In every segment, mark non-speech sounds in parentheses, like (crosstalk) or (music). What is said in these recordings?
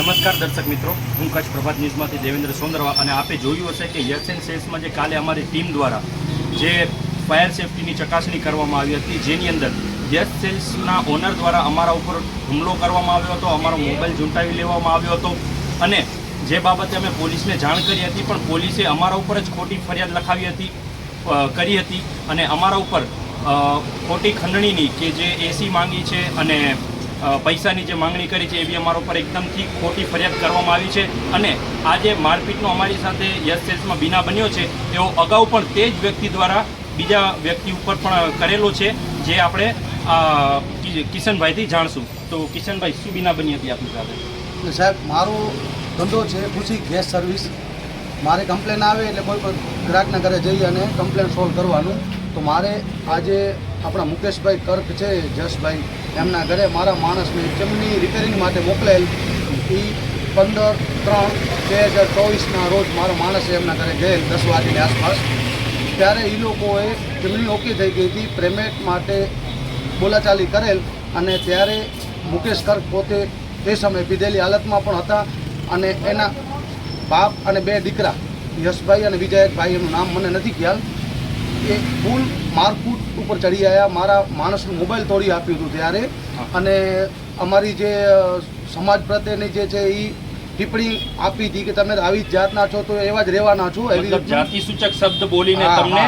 નમસ્કાર દર્શક મિત્રો. હું કચ્છ પ્રભાત ન્યૂઝમાંથી દેવેન્દ્ર સોંદરવા અને આપે જોયું હશે કે યસ એન્ડ સેલ્સમાં જે કાલે અમારી ટીમ દ્વારા જે ફાયર સેફટીની ચકાસણી કરવામાં આવી હતી, જેની અંદર યસ સેલ્સના ઓનર દ્વારા અમારા ઉપર હુમલો કરવામાં આવ્યો હતો, અમારો મોબાઈલ ઝૂંટાવી લેવામાં આવ્યો હતો અને જે બાબતે અમે પોલીસને જાણ કરી હતી, પણ પોલીસે અમારા ઉપર જ ખોટી ફરિયાદ લખાવી હતી કરી હતી અને અમારા ઉપર ખોટી ખંડણીની કે જે એસી માંગી છે અને પૈસાની જે માંગણી કરી છે એવી અમારા ઉપર એકદમથી ખોટી ફરિયાદ કરવામાં આવી છે. અને આ જે મારપીટનો અમારી સાથે યસ સેલ્સમાં બીના બન્યો છે એવો અગાઉ પણ તે જ વ્યક્તિ દ્વારા બીજા વ્યક્તિ ઉપર પણ કરેલો છે, જે આપણે કિશનભાઈથી જાણશું. તો કિશનભાઈ, શું બીના બની હતી આપણી સાથે? સાહેબ, મારો ધંધો છે ખુશી ગેસ સર્વિસ. મારે કમ્પ્લેન આવે એટલે કોઈ પણ ગ્રાહકના ઘરે જઈ અને કમ્પ્લેન સોલ્વ કરવાનું. તો મારે આજે આપણા મુકેશભાઈ કર્ક છે જસભાઈ એમના ઘરે મારા માણસને ચમની રિપેરિંગ માટે મોકલેલ. એ પંદર ત્રણ બે હજાર ચોવીસના રોજ મારો માણસ એમના ઘરે ગયેલ દસ વાગ્યાની આસપાસ. ત્યારે એ લોકોએ ચમની ઓકે થઈ ગઈ હતી પેમેન્ટ માટે બોલાચાલી કરેલ અને ત્યારે મુકેશ કર્ક પોતે તે સમયે પીધેલી હાલતમાં પણ હતા અને એના બાપ અને બે દીકરા, યશભાઈ અને વિજયભાઈ એમનું નામ મને નથી ખ્યાલ. એ ફૂલ મારકૂટ ઉપર ચડી આવ્યા મારા માણસનું મોબાઈલ તોડી આપ્યું હતું ત્યારે. અને અમારી જે સમાજ પ્રત્યેની જે છે એ ટિપ્પણી આપી હતી કે તમે આવી જ જાતના છો તો એવા જ રહેવાના છો. એવી જાતિ સૂચક શબ્દ બોલીને તમને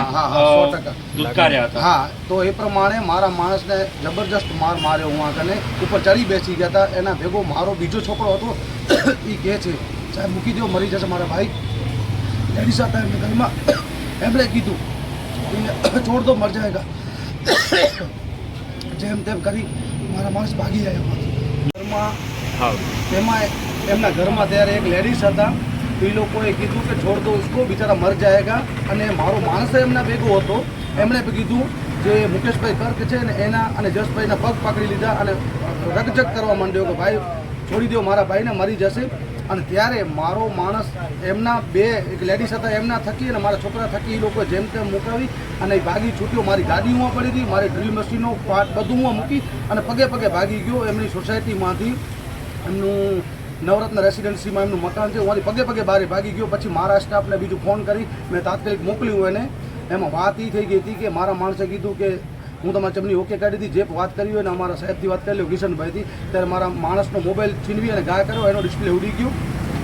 હતા. હા તો એ પ્રમાણે મારા માણસને જબરજસ્ત માર માર્યો હું આગળ ઉપર ચડી બેસી ગયા હતા. એના ભેગો મારો બીજો છોકરો હતો (coughs) એ કહે છે સાહેબ મૂકી દો મરી જશે મારા ભાઈ. એની સાથે એમને ઘરમાં (coughs) એમણે કીધું કે (coughs) છોડ દો મર જાયગા. (coughs) જેમ તેમ કરી મારા માણસ ભાગી જાય ઘરમાં હા. તેમાં એમના ઘરમાં ત્યારે એક લેડીઝ હતા. એ લોકોએ કીધું કે છોડ દો ઉસકો બિચારા મર જાયગા. અને મારો માણસ એમના ભેગો હતો. એમણે કીધું જે મુકેશભાઈ કર્ક છે ને એના અને જસભાઈના પગ પકડી લીધા અને રગજગ કરવા માંડ્યો કે ભાઈ છોડી દો મારા ભાઈને મરી જશે. અને ત્યારે મારો માણસ એમના બે, એક લેડીઝ હતા, એમના થકી અને મારા છોકરા થકી એ લોકો જેમ તેમ મુકાવી અને ભાગી છૂટ્યો. મારી ગાડી હું પડી હતી, મારી ડ્રીલ મશીનો પાર્ટ બધું હું મૂકી અને પગે પગે ભાગી ગયો. એમની સોસાયટીમાંથી એમનું નવરત્ન રેસિડેન્સીમાં એમનું મકાન છે. હું પગે પગે બહાર ભાગી ગયો. પછી મારા સ્ટાફને બીજું ફોન કરી. મેં તાત્કાલિક મોકલ્યું એને. એમાં વાત એ થઈ ગઈ હતી કે મારા માણસે કીધું કે હું તમારી ચમની ઓકે કાઢી હતી જે વાત કરી હોય ને અમારા સાહેબથી વાત કરી લો કિશનભાઈથી. ત્યારે મારા માણસનો મોબાઈલ છીનવી અને ગાય કર્યો, એનો ડિસ્પ્લે ઉડી ગયું.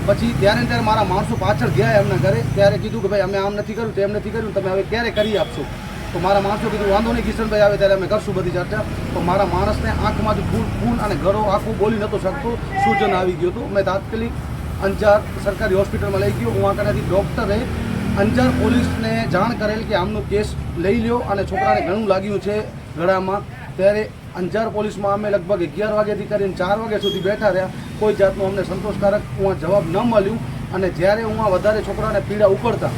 પછી ત્યારે ત્યારે મારા માણસો પાછળ ગયા એમના ઘરે. ત્યારે કીધું કે ભાઈ, અમે આમ નથી કર્યું, તેમ નથી કર્યું તમે હવે ક્યારે કરી આપશો? તો મારા માણસો કીધું, વાંધો નહીં કિશનભાઈ આવે ત્યારે અમે કરશું બધી ચર્ચા. તો મારા માણસને આંખમાંથી ફૂલ ફૂલ અને ઘરો આખું બોલી નહોતો શકતો. સૂજન આવી ગયું હતું. મેં તાત્કાલિક અંજાર સરકારી હોસ્પિટલમાં લઈ ગયો. હું આગળથી ડૉક્ટરે અંજાર પોલીસને જાણ કરેલ કે આમનો કેસ લઈ લ્યો અને છોકરાને ઘણું લાગ્યું છે ગળામાં ત્યારે અંજાર પોલીસમાં અમે લગભગ અગિયાર વાગ્યાથી કરીને ચાર વાગ્યા સુધી બેઠા રહ્યા. કોઈ જાતનું અમને સંતોષકારક હું જવાબ ન મળ્યું અને જ્યારે હું આ વધારે છોકરાને પીડા ઉપડતા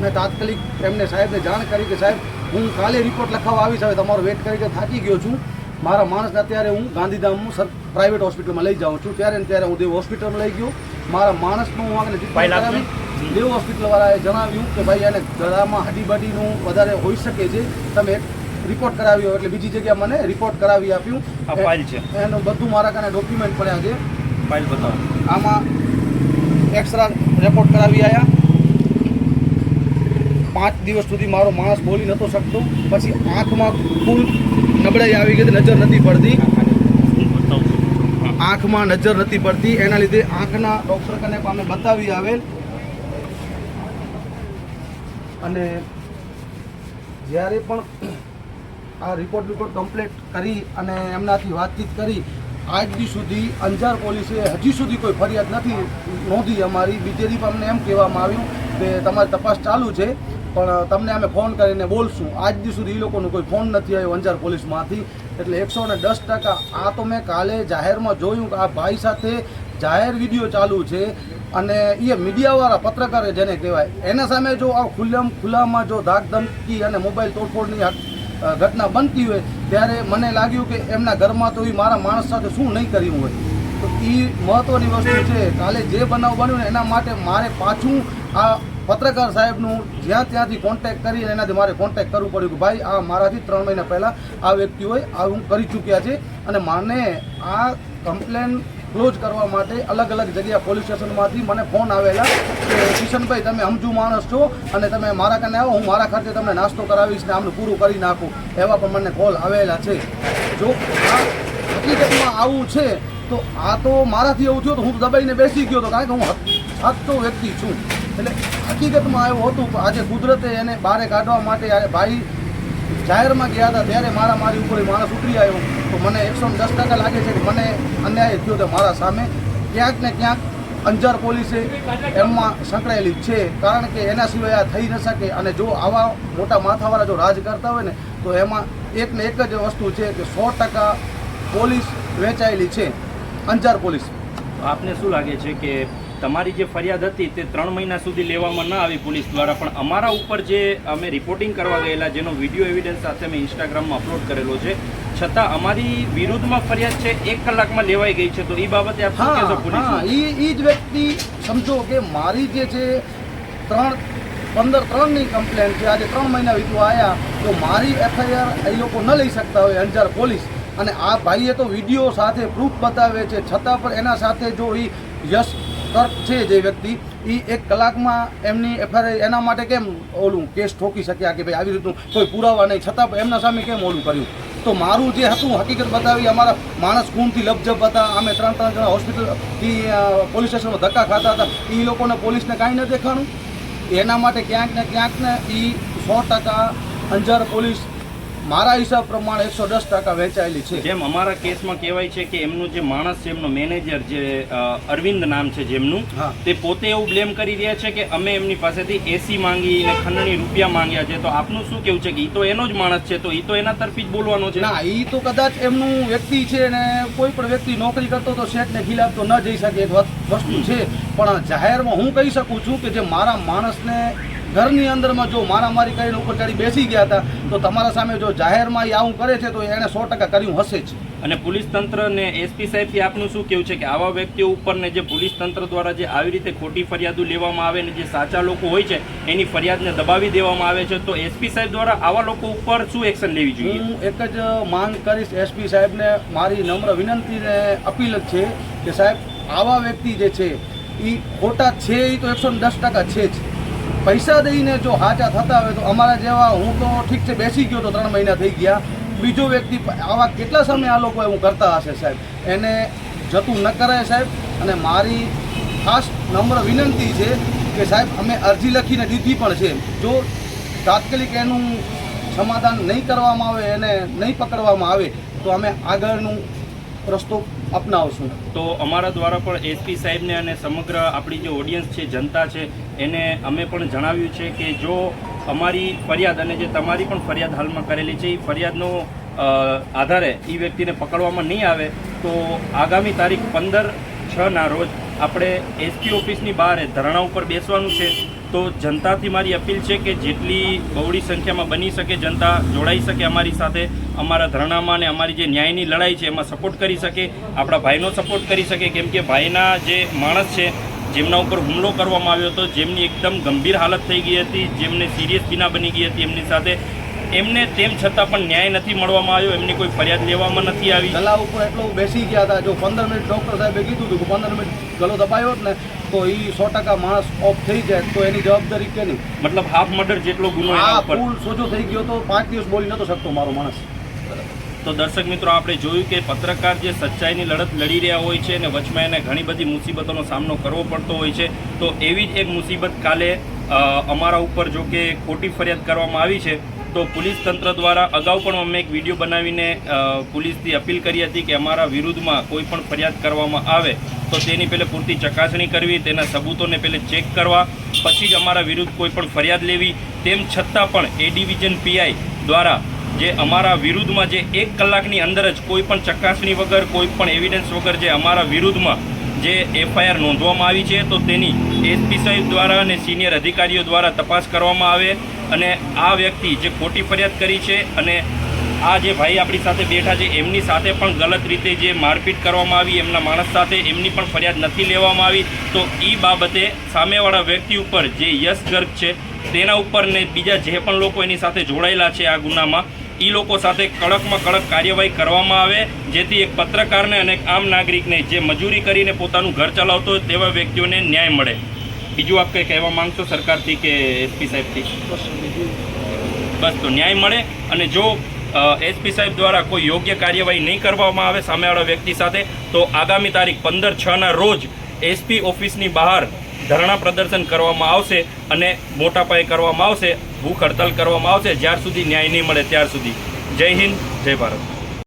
મેં તાત્કાલિક એમને સાહેબને જાણ કરી કે સાહેબ હું કાલે રિપોર્ટ લખાવવા આવીશ હવે તમારો વેટ કરી કે થાકી ગયો છું. મારા માણસને અત્યારે હું ગાંધીધામમાં સર પ્રાઇવેટ હોસ્પિટલમાં લઈ જાઉં છું. ત્યારે ત્યારે હું દેવ હોસ્પિટલમાં લઈ ગયો. મારા માણસનું હું આગળ કરાવી દેવ હોસ્પિટલવાળાએ જણાવ્યું કે ભાઈ એને ગળામાં હાડીબાડીનું વધારે હોઈ શકે છે. તમે રિપોર્ટ રિપોર્ટ કરાવ્યો એટલે બીજી જગ્યાએ મને રિપોર્ટ કરાવી આપ્યું. આ ફાઇલ છે. એનું બધું મારા કારણે ડોક્યુમેન્ટ પડ્યા છે. ફાઇલ બતાવો. આમાં એક્સરા રેપોર્ટ કરાવી આવ્યા પાંચ દિવસ સુધી મારો માણસ બોલી નહોતો શકતો. પછી આંખમાં ફૂલ નબળાઈ આવી ગઈ નજર નથી પડતી. આંખમાં નજર નથી પડતી. એના લીધે આંખના ડૉક્ટર કને અમે બતાવી આવેલ. અને જ્યારે પણ આ રિપોર્ટ રિપોર્ટ કમ્પ્લીટ કરી અને એમનાથી વાતચીત કરી, આજ સુધી અંજાર પોલીસે હજી સુધી કોઈ ફરિયાદ નથી નોંધી અમારી. બીજે દી અમને એમ કહેવામાં આવ્યું કે તમારી તપાસ ચાલુ છે, પણ તમને અમે ફોન કરીને બોલશું. આજ દી સુધી એ લોકોનો કોઈ ફોન નથી આવ્યો અંજાર પોલીસમાંથી. એટલે એકસો ને દસ ટકા આ તો મેં કાલે જાહેરમાં જોયું કે આ ભાઈ સાથે જાહેર વીડિયો ચાલુ છે. અને એ મીડિયાવાળા પત્રકાર જેને કહેવાય, એના સામે જો આ ખુલ્લામ, ખુલ્લામાં જો ધાકધમકી અને મોબાઈલ તોડફોડની ઘટના બનતી હોય, ત્યારે મને લાગ્યું કે એમના ઘરમાં તો એ મારા માણસ સાથે શું નહીં કર્યું હોય. તો એ મહત્ત્વની વસ્તુ છે, કાલે જે બનાવ બન્યો ને એના માટે મારે પાછું આ પત્રકાર સાહેબનું જ્યાં ત્યાંથી કોન્ટેક્ટ કરી એનાથી મારે કોન્ટેક્ટ કરવું પડ્યું કે ભાઈ, આ મારાથી ત્રણ મહિના પહેલાં આ વ્યક્તિઓએ આવું કરી ચૂક્યા છે અને મને આ કમ્પ્લેન ક્લોઝ કરવા માટે અલગ અલગ જગ્યા પોલીસ સ્ટેશનમાંથી મને ફોન આવેલા કે, કિશનભાઈ, તમે સમજુ માણસ છો અને તમે મારા કને આવો, હું મારા ખર્ચે તમને નાસ્તો કરાવીશ ને આમને પૂરું કરી નાખું, એવા પણ મને કોલ આવેલા છે. જો આ હકીકતમાં આવું છે, તો આ તો મારાથી એવું થયું તો હું દબાઈને બેસી ગયો હતો કારણ કે હું સાચો વ્યક્તિ છું. એટલે હકીકતમાં એવું હતું આજે કુદરતે એને બહાર કાઢવા માટે ભાઈ જાહેરમાં ગયા હતા, ત્યારે મારા મારી ઉપર માણસ ઉતરી આવ્યો. તો મને એકસો દસ ટકા લાગે છે કે મને અન્યાય થયો હતો મારા સામે. ક્યાંક ને ક્યાંક અંજાર પોલીસે એમાં સંકળાયેલી છે, કારણ કે એના સિવાય આ થઈ ન શકે. અને જો આવા મોટા માથાવાળા જો રાજ કરતા હોય ને, તો એમાં એક ને એક જ વસ્તુ છે કે સો ટકા પોલીસ વેચાયેલી છે, અંજાર પોલીસ. આપને શું લાગે છે કે તમારી જે ફરિયાદ હતી તે ત્રણ મહિના સુધી લેવામાં ન આવી પોલીસ દ્વારા પણ અમારા ઉપર જે અમે રિપોર્ટિંગ કરવા ગયેલા જેનો વીડિયો એવિડન્સ સાથે મેં ઇન્સ્ટાગ્રામમાં અપલોડ કરેલો છે છતાં અમારી વિરુદ્ધમાં ફરિયાદ છે એક કલાકમાં લેવાઈ ગઈ છે તો એ બાબતે આપ શું કહેશો પોલીસ? હા ઈ ઈ જ વ્યક્તિ સમજો કે મારી જે છે ત્રણ પંદર ત્રણની કમ્પ્લેન છે આજે ત્રણ મહિના વીતું આવ્યા તો મારી એફઆઈઆર એ લોકો ન લઈ શકતા હોય અંજાર પોલીસ. અને આ ભાઈએ તો વીડિયો સાથે પ્રૂફ બતાવે છે છતાં પણ એના સાથે જો એ યશ તર્ક છે જે વ્યક્તિ એ એક કલાકમાં એમની એફઆઈઆર એના માટે કેમ ઓલું કેસ ઠોકી શક્યા કે ભાઈ આવી રીતનું કોઈ પુરાવા નહીં? છતાં એમના સામે કેમ ઓલું કર્યું? તો મારું જે હતું, હકીકત બતાવી, અમારા માણસ ખૂનથી લપજપ હતા. અમે ત્રણ ત્રણ જણા હોસ્પિટલથી પોલીસ સ્ટેશનમાં ધક્કા ખાતા હતા. એ લોકોને પોલીસને કાંઈ ન દેખાણું. એના માટે ક્યાંક ને ક્યાંક ને એ સો ટકા અંજાર પોલીસ મારા હિસાબ પ્રમાણે એકસો દસ ટકા વેચાયેલી છે. જેમ અમારા કેસમાં કહેવાય છે કે એમનું જે માણસ છે એમનો મેનેજર જે અરવિંદ નામ છે જેમનું. તે પોતે એવું બ્લેમ કરી રહ્યા છે કે અમે એમની પાસેથી એસી માંગી અને ખંડણી રૂપિયા માંગ્યા છે. તો આપનું શું કેવું છે કે એ તો એનો જ માણસ છે તો એ તો એના તરફી જ બોલવાનો છે? ના એ તો કદાચ એમનું વ્યક્તિ છે ને કોઈ પણ વ્યક્તિ નોકરી કરતો તો શેઠને ખિલાફ તો ન જઈ શકે એક વસ્તુ છે. પણ જાહેરમાં હું કહી શકું છું કે જે મારા માણસને ઘરની અંદરમાં જો મારામારી કરીને ઉપર ચડી બેસી ગયા હતા તો તમારા સામે જો જાહેરમાં એ આવું કરે છે તો એણે સો ટકા કર્યું હશે જ. અને પોલીસ તંત્ર ને એસપી સાહેબથી આપનું શું કેવું છે કે આવા વ્યક્તિઓ ઉપર ને જે પોલીસ તંત્ર દ્વારા જે આવી રીતે ખોટી ફરિયાદો લેવામાં આવે ને જે સાચા લોકો હોય છે એની ફરિયાદને દબાવી દેવામાં આવે છે તો એસપી સાહેબ દ્વારા આવા લોકો ઉપર શું એક્શન લેવી જોઈએ? હું એક જ માંગ કરીશ એસપી સાહેબને મારી નમ્ર વિનંતી ને અપીલ જ છે કે સાહેબ આવા વ્યક્તિ જે છે એ ખોટા છે એ તો એકસો દસ ટકા છે જ. પૈસા દઈને જો હાચા થતા હોય તો અમારા જેવા હું તો ઠીક છે, બેસી ગયો તો ત્રણ મહિના થઈ ગયા. બીજો વ્યક્તિ આવા કેટલા સમય આ લોકો એવું કરતા હશે સાહેબ? એને જતું ન કરાય સાહેબ. અને મારી ખાસ નમ્ર વિનંતી છે કે સાહેબ, અમે અરજી લખીને દીધી પણ છે. જો તાત્કાલિક એનું સમાધાન નહીં કરવામાં આવે, એને નહીં પકડવામાં આવે, તો અમે આગળનું રસ્તો અપનાવશું. તો અમારા દ્વારા પણ એસપી સાહેબને અને સમગ્ર આપણી જે ઓડિયન્સ છે, જનતા છે, એને અમે પણ જણાવ્યું છે કે જો અમારી ફરિયાદ અને જે તમારી પણ ફરિયાદ હાલમાં કરેલી છે, એ ફરિયાદનો આધારે એ વ્યક્તિને પકડવામાં નહીં આવે, તો આગામી તારીખ પંદર છના રોજ આપણે એસપી ઓફિસની બહાર ધરણા ઉપર બેસવાનું છે. તો જનતાથી મારી અપીલ છે કે જેટલી બહોળી સંખ્યામાં બની શકે, જનતા જોડાઈ શકે અમારી સાથે, અમારા ધરણામાં અને અમારી જે ન્યાયની લડાઈ છે એમાં સપોર્ટ કરી શકે, આપણા ભાઈનો સપોર્ટ કરી શકે. કેમ કે ભાઈના જે માણસ છે, જેમના ઉપર હુમલો કરવામાં આવ્યો હતો, જેમની એકદમ ગંભીર હાલત થઈ ગઈ હતી, જેમને સિરિયસ બીના બની ગઈ હતી, એમની સાથે એમને તેમ છતાં પણ ન્યાય નથી મળવામાં આવ્યો એમની કોઈ ફરિયાદ લેવામાં નથી આવી. ગલા ઉપર એટલો બેસી ગયા હતા. જો પંદર મિનિટ ડૉક્ટર સાહેબે કીધું હતું કે પંદર મિનિટ ગલો દબાયો જ ને તો એ સો ટકા માણસ ઓફ થઈ જાય તો એની જવાબદારી કેની મતલબ હાફ મર્ડર જેટલો ગુનો આ ફૂલ સોજો થઈ ગયો તો પાંચ દિવસ બોલી નતો શકતો મારો માણસ. તો દર્શક મિત્રો આપણે જોયું કે પત્રકાર જે સચ્ચાઈની લડત લડી રહ્યા હોય છે અને વચમાં એને ઘણી બધી મુસીબતોનો સામનો કરવો પડતો હોય છે તો એવી જ એક મુસીબત કાલે અમારા ઉપર જો કે ખોટી ફરિયાદ કરવામાં આવી છે. તો પોલીસ તંત્ર દ્વારા અગાઉ પણ અમે એક વીડિયો બનાવીને પોલીસથી અપીલ કરી હતી કે અમારા વિરુદ્ધમાં કોઈ પણ ફરિયાદ કરવામાં આવે તો તેની પહેલે પૂરતી ચકાસણી કરવી, તેના સબૂતોને પહેલે ચેક કરવા, પછી જ અમારા વિરુદ્ધ કોઈ પણ ફરિયાદ લેવી. તેમ છતાં પણ એ ડિવિઝન પીઆઈ દ્વારા જે અમારા વિરુદ્ધમાં જે એક કલાકની અંદર જ કોઈ પણ ચકાસણી વગર, કોઈ પણ એવિડન્સ વગર જે અમારા વિરુદ્ધમાં જે એફઆઈઆર નોંધવામાં આવી છે, તો તેની એસપી સાહેબ દ્વારા અને સિનિયર અધિકારીઓ દ્વારા તપાસ કરવામાં આવે. અને આ વ્યક્તિ જે ખોટી ફરિયાદ કરી છે અને આ જે ભાઈ આપણી સાથે બેઠા છે, એમની સાથે પણ ગલત રીતે જે મારપીટ કરવામાં આવી, એમના માણસ સાથે એમની પણ ફરિયાદ નથી લેવામાં આવી, તો એ બાબતે સામેવાળા વ્યક્તિ ઉપર જે યશ ગર્ગ છે, તેના ઉપર ને બીજા જે પણ લોકો એની સાથે જોડાયેલા છે આ ગુનામાં એ લોકો સાથે કડકમાં કડક કાર્યવાહી કરવામાં આવે, જેથી એક પત્રકારને અને એક આમ નાગરિકને જે મજૂરી કરીને પોતાનું ઘર ચલાવતો હોય તેવા વ્યક્તિઓને ન્યાય મળે. બીજું આપ કંઈ કહેવા માંગશો સરકારથી કે એસપી સાહેબથી? બસ, તો ન્યાય મળે અને જો એસપી સાહેબ દ્વારા કોઈ યોગ્ય કાર્યવાહી નહીં કરવામાં આવે સામેવાળા વ્યક્તિ સાથે, તો આગામી તારીખ પંદર છના રોજ એસપી ઓફિસની બહાર ધરણા પ્રદર્શન કરવામાં આવશે અને મોટા પાયે કરવામાં આવશે, ભૂખ હડતાલ કરવામાં આવશે, જ્યાર સુધી ન્યાય નહીં મળે ત્યાર સુધી. જય હિન્દ, જય ભારત.